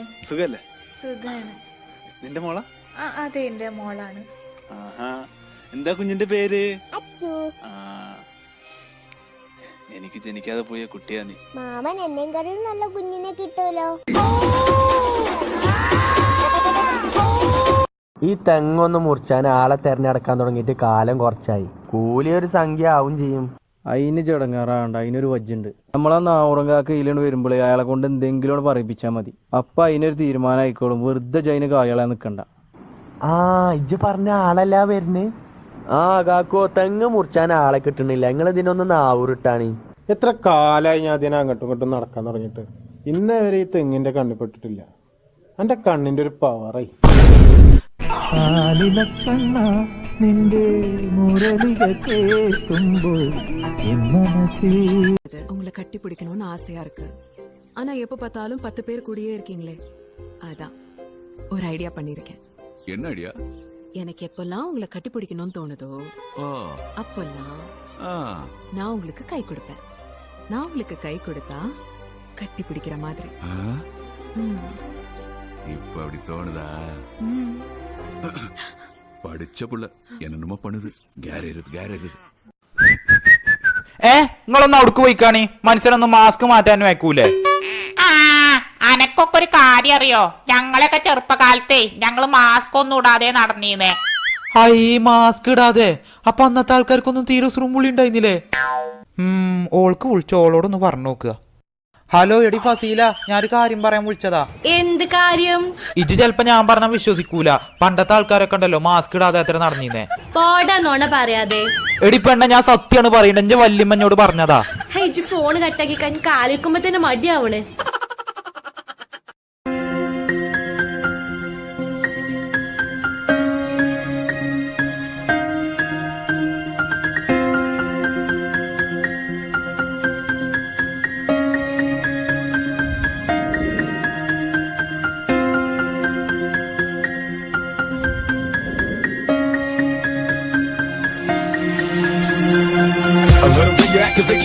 Hi സുഖല്ലേ? സുഖാണ്. നിന്റെ മോളാ? ആ അതെ എന്റെ മോളാണ്. ആഹാ. എന്താ കുഞ്ഞിന്റെ പേര്? ആ. എനിക്ക് ജനിക്കാതെ പോയ കുട്ടിയാ നീ. മാമൻ എന്നെക്കാളും നല്ല കുഞ്ഞിനെ കിട്ടുമല്ലോ. ഈ തെങ്ങൊന്ന് മുറിച്ചാൻ ആളെ തെരഞ്ഞെടുക്കാൻ തുടങ്ങിയിട്ട് കാലം കുറച്ചായി. കൂലി ഒരു സംഖ്യ ആവും ചെയ്യും. അതിന് ചടങ്ങാറാണ്ട് അതിനൊരു വജ്ജുണ്ട്. നമ്മളാ നാവുറങ്കാക്ക് ഇതിലാണ് വരുമ്പോഴേ അയാളെ കൊണ്ട് എന്തെങ്കിലും ഒന്ന് പറയിപ്പിച്ചാൽ മതി. അപ്പൊ അതിനൊരു തീരുമാനം ആയിക്കോളും വെറുതെ ജൈന കായളെ നിൽക്കണ്ട ആ ഇജ്ജ് പറഞ്ഞ ആളല്ല വരുന്ന്? ആ കാക്കോ തെങ്ങ് മുറിച്ചാൻ ആളെ കിട്ടണില്ല. നിങ്ങൾ ഇതിനൊന്ന് നാവൂറിട്ടാണ് എത്ര കാലമായി ഞാൻ അതിനെ അങ്ങോട്ടും ഇങ്ങോട്ടും നടക്കാൻ തുടങ്ങിയിട്ട്. ഇന്നേ വരെ ഈ തെങ്ങിന്റെ കണ്ണിപ്പെട്ടിട്ടില്ല എന്റെ കണ്ണിന്റെ ഒരു പവറായി உங்களை கட்டி பிடிக்கணும்னு ஆசையா இருக்கு. ஆனா எப்ப பார்த்தாலும் பத்து பேர் கூடயே இருக்கீங்களே. அதான் ஒரு ஐடியா பண்ணிருக்கேன் என்ன ஐடியா எனக்கு எப்பெல்லாம் உங்களை கட்டி பிடிக்கணும்னு தோணுதோ ஓ. அப்பெல்லாம் ஆ. நான் உங்களுக்கு கை கொடுப்பேன். நான் உங்களுக்கு கை கொடுத்தா கட்டி பிடிக்கிற மாதிரி. இப்ப அப்படி தோணுதா? പഠിച്ച പിള്ള എന്നമ്മ പണിത്? ഗാരരുത് ഗാരരുത് ഏ നിങ്ങളൊന്ന് അവിടക്ക് പോയിക്കാണി മനുഷ്യനൊന്ന് മാസ്ക് മാറ്റാനും വെക്കൂലേ അനക്കൊക്കെ ഒരു കാര്യം അറിയോ? ഞങ്ങളൊക്കെ ചെറുപ്പകാലത്തെ ഞങ്ങൾ മാസ്ക് ഒന്നും ഇടാതെ നടന്നീന്നേ. ഹൈ മാസ്ക് ഇടാതെ. അപ്പൊ അന്നത്തെ ആൾക്കാർക്കൊന്നും തീരെ സുറുമുള്ളി ഉണ്ടായിരുന്നില്ലേ? ഓൾക്ക് വിളിച്ച് പറഞ്ഞു നോക്കുക. ഹലോ എടി ഫസീല ഞാനൊരു കാര്യം പറയാൻ വിളിച്ചതാ. എന്ത് കാര്യം? ഇത് ചെലപ്പോ ഞാൻ പറഞ്ഞ വിശ്വസിക്കൂല. പണ്ടത്തെ ആൾക്കാരൊക്കെ ഉണ്ടല്ലോ മാസ്ക് ഇടാതെ അത്ര നടന്നീന്നേ. പോടാ നോണ പറയാതെ. എടി പെണ്ണ ഞാൻ സത്യാണ് പറയണേ എന്റെ വല്യമ്മഞ്ഞോട് പറഞ്ഞതാ. ഹൈജ് ഫോൺ കട്ടാക്കി കഴിഞ്ഞ് കാലിക്കുമ്പോ തന്നെ മടിയാവണ്.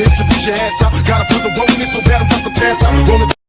Ass out. Gotta put the woman in, so bad I'm about to pass out. Rolling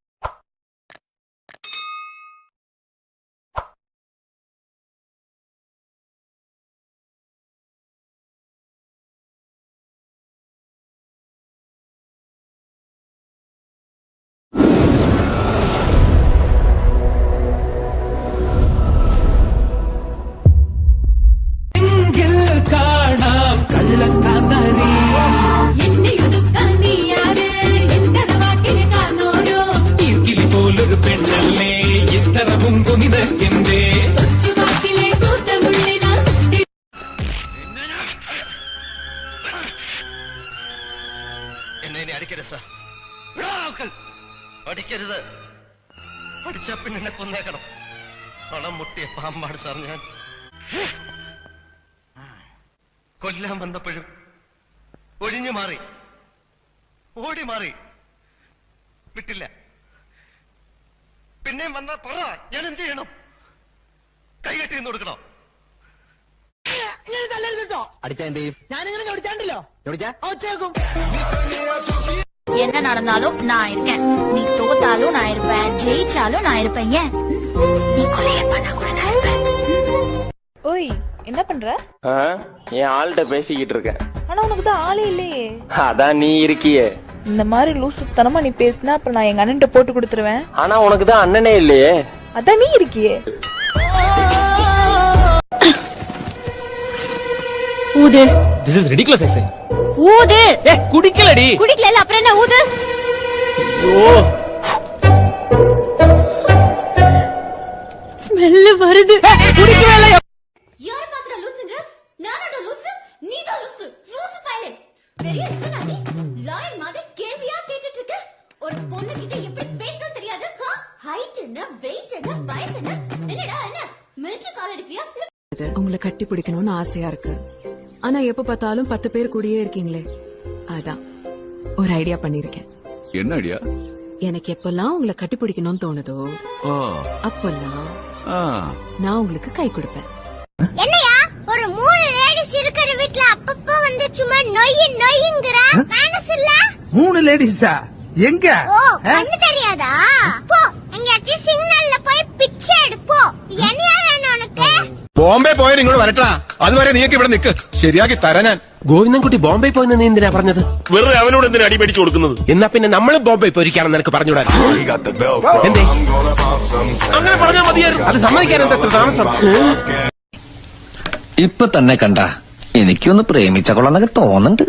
എന്നെ ഇനി അടിക്കരുത് സാർ. അടിക്കരുത്. അടിച്ച പിന്നെ എന്നെ കൊന്നേക്കണം. പണം മുട്ടിയ പാമ്പാട് സാർ ഞാൻ. കൊല്ലാൻ വന്നപ്പോഴും ഒഴിഞ്ഞു മാറി. ഓടി മാറി. വിട്ടില്ല. പിന്നെയും വന്നാ പറ ഞാൻ എന്ത് ചെയ്യണം? കൈകെട്ടി നിന്ന് കൊടുക്കണോ? என்ன நடந்தாலும் நான் இருக்கேன் நீ தோத்தாலும் நான் இருப்பேன் ஜெயிச்சாலும் நான் இருப்பேன் ஏன் நீ கொலைய பண்ண கூட நான் இருப்பேன் ஓய் என்ன பண்ற என் ஆள்கிட்ட பேசிக்கிட்டு இருக்கேன் ஆனா உனக்கு தான் ஆளே இல்லையே அதான் நீ இருக்கியே இந்த மாதிரி லூசுத்தனமா நீ பேசினா அப்புறம் நான் எங்க அண்ணன்ட்ட போட்டு கொடுத்துருவேன் ஆனா உனக்கு தான் அண்ணனே இல்லையே அதான் நீ இருக்கியே ஊது. திஸ் இஸ் ரெடிகுலஸ் ஐசை ஊது. ஏ குடிக்கலடி. குடிக்கல அப்புறம் என்ன ஊது? ஐயோ. ஸ்மெல் வருது. குடிக்கவே இல்ல யார் பாத்திர லூசுங்க? நானோட லூசு? நீதான் லூசு. லூசு பைலட். பெரிய இருக்கனாடி லாயர் மாதிரி கேள்வியா கேட்டுட்டு இருக்க ஒரு பொண்ணு கிட்ட எப்படி பேசணும் தெரியாது. ஹைட் என்ன வெயிட் என்ன வயசு என்ன? என்னடா என்ன? மிலிட்டரி கால் எடுக்கிறியா? உங்களை கட்டி பிடிக்கணும்னு ஆசையா இருக்கு. ஆனா எப்ப பார்த்தாலும் பத்து பேர் கூடயே இருக்கீங்களே. அதான். ஒரு ஐடியா பண்ணிருக்கேன். என்ன ஐடியா? எனக்கு எப்பெல்லாம் உங்களை கட்டிப்பிடிக்கணும்னு தோணுதோ அப்பெல்லாம் நான் உங்களுக்கு கை கொடுப்பேன். என்னையா? ஒரு மூணு லேடிஸ் இருக்கிற வீட்ல அப்பப்போ வந்து சும்மா நொய் நொய்ங்கற மேனஸ் மூணு லேடிஸா எங்க? ஓ கண்ணு தெரியாதா? போ எங்கயாச்சும் சிக்னல்ல போய் பிச்சை எடுப்போ. என்னையா வேணும் உனக்கு? ബോംബെ പോയാൽ ഇങ്ങോട്ട് വരട്ടാ. അതുവരെ നീക്ക് ഇവിടെ നിക്ക്. ശരിയാക്കി തരാ ഞാൻ. ഗോവിന്ദൻകുട്ടി ബോംബെ പോയെന്ന് നീ എന്തിനാ പറഞ്ഞത്? വെറുതെ അവനോട് എന്തിനാ അടി പിടിച്ചു കൊടുക്കുന്നത്? എന്നാ പിന്നെ നമ്മളും ബോംബെ പോയിരിക്കാണെന്ന് നിനക്ക് പറഞ്ഞുകൂടാ? എന്തേ? അങ്ങനെ പറഞ്ഞാൽ മതിയായിരുന്നു. അത് സമ്മതിക്കാൻ എന്താ താമസം? ഇപ്പൊ തന്നെ കണ്ട. എനിക്കൊന്ന് പ്രേമിച്ച കൊള്ളാന്നൊക്കെ തോന്നുന്നുണ്ട്.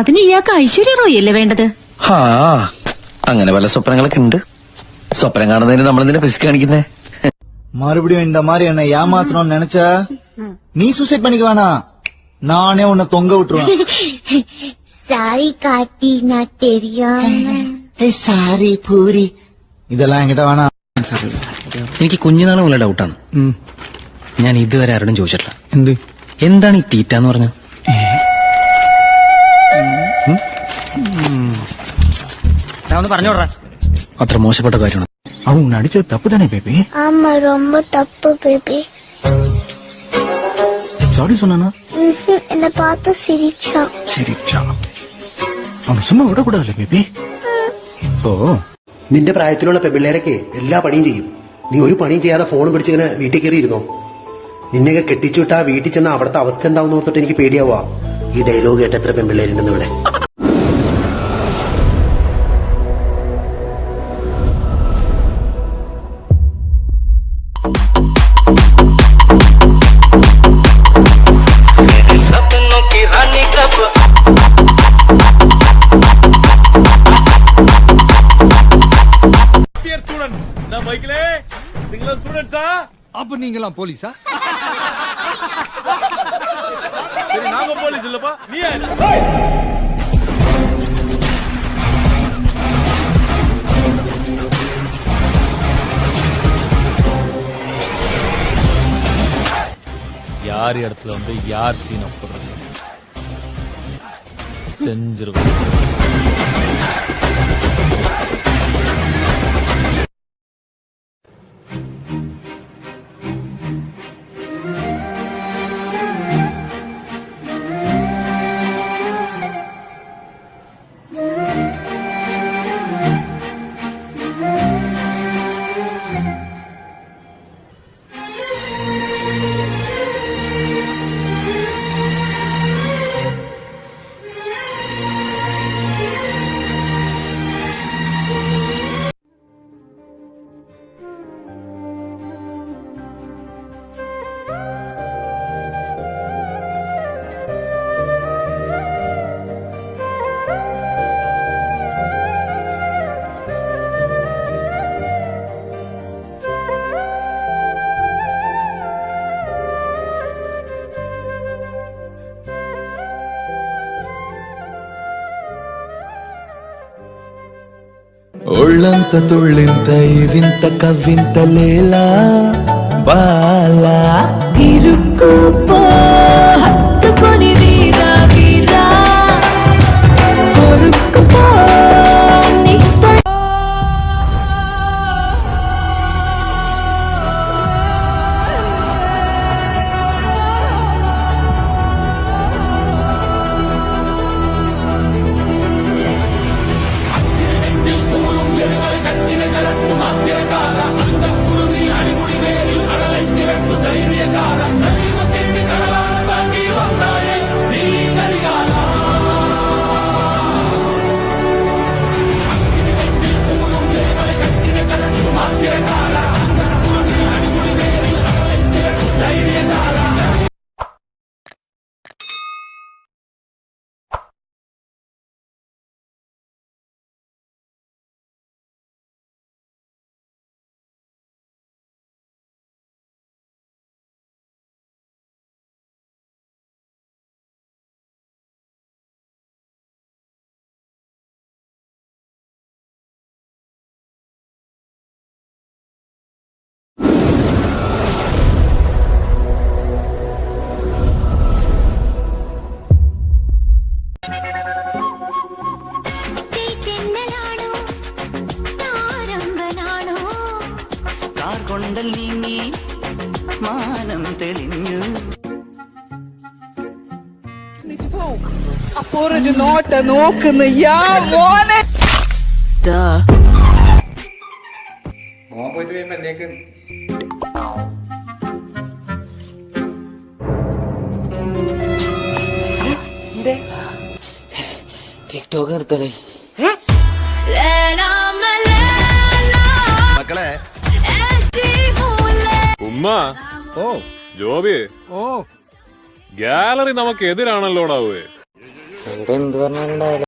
അതിന് ഇയാൾക്ക് ഐശ്വര്യ റോയ് അല്ലേ വേണ്ടത്? ഹാ അങ്ങനെ പല സ്വപ്നങ്ങളൊക്കെ ഉണ്ട്. സ്വപ്നം കാണുന്നതിന് നമ്മളെന്തിനാ പിശു കാണിക്കുന്നേ? மறுபடியும் இந்த மாதிரி என்ன ஏமாத்தணும்னு நினைச்ச நீ சூசைட் பண்ணிக்க வேணாம் நானே உன்னை தொங்க விட்டுருவேன். சாரி கார்த்தி நான் தெரியாம. சாரி பூரி. ഇതെല്ലാം എങ്കിട്ട വേണം എനിക്ക് കുഞ്ഞുനാളും ഉള്ള ഡൗട്ടാണ് ഞാൻ ഇതുവരെ ആരോടും ചോദിച്ചിട്ടില്ല. എന്ത്? എന്താണ് ഈ തീറ്റ എന്ന് പറഞ്ഞത്? ഞാൻ ഒന്ന് പറഞ്ഞോടാ അത്ര മോശപ്പെട്ട കാര്യമാണ്? അവൻ അടിച്ചത് തപ്പ് തന്നെ ബേബി ஆமா ரொம்ப தப்பு பேபி സോറി சொன்னானா என்ன பார்த்து சிரிச்சான் சிரிச்சா അവൻ സുമ്മാ വിടകൂടാതല്ലേ ബേബി ഓ നിന്റെ പ്രായത്തിലുള്ള പെമ്പിള്ളേരൊക്കെ എല്ലാ പണിയും ചെയ്യും നീ ഒരു പണിയും ചെയ്യാതെ ഫോൺ പിടിച്ചിങ്ങനെ വീട്ടിൽ കയറി ഇരുന്നോ നിന്നെയൊക്കെ കെട്ടിച്ചുവിട്ടാ വീട്ടിൽ ചെന്ന അവിടുത്തെ അവസ്ഥ എന്താവും ഓർത്തിട്ട് എനിക്ക് പേടിയാവുക ഈ ഡയലോഗ് കേട്ട് എത്ര പെമ്പിള്ളേരുണ്ടെന്ന് ഇവിടെ அப்ப நீங்களாம் போலீஸா? நாங்க போலீஸ் இல்லப்பா. நீ யார்? இடத்துல வந்து யார் சீனை போடுறது செஞ்சிருக்கோம் ఒళ్ళంత తొళ్ళింత ఇవింత కవ్వింత లేలా బాలా. ఇరుక్కు മാനം തെളിഞ്ഞു. മോൻ പോയിട്ട് വരുമ്പോ എന്തേക്ക്? ടിക്ടോക്ക് നിർത്തലേ ഉമ്മ ഓ. ജോബി. ഓ. ഗാലറി നമുക്ക് എതിരാണല്ലോടാവേ എന്ത് പറഞ്ഞാലുണ്ടാവില്ല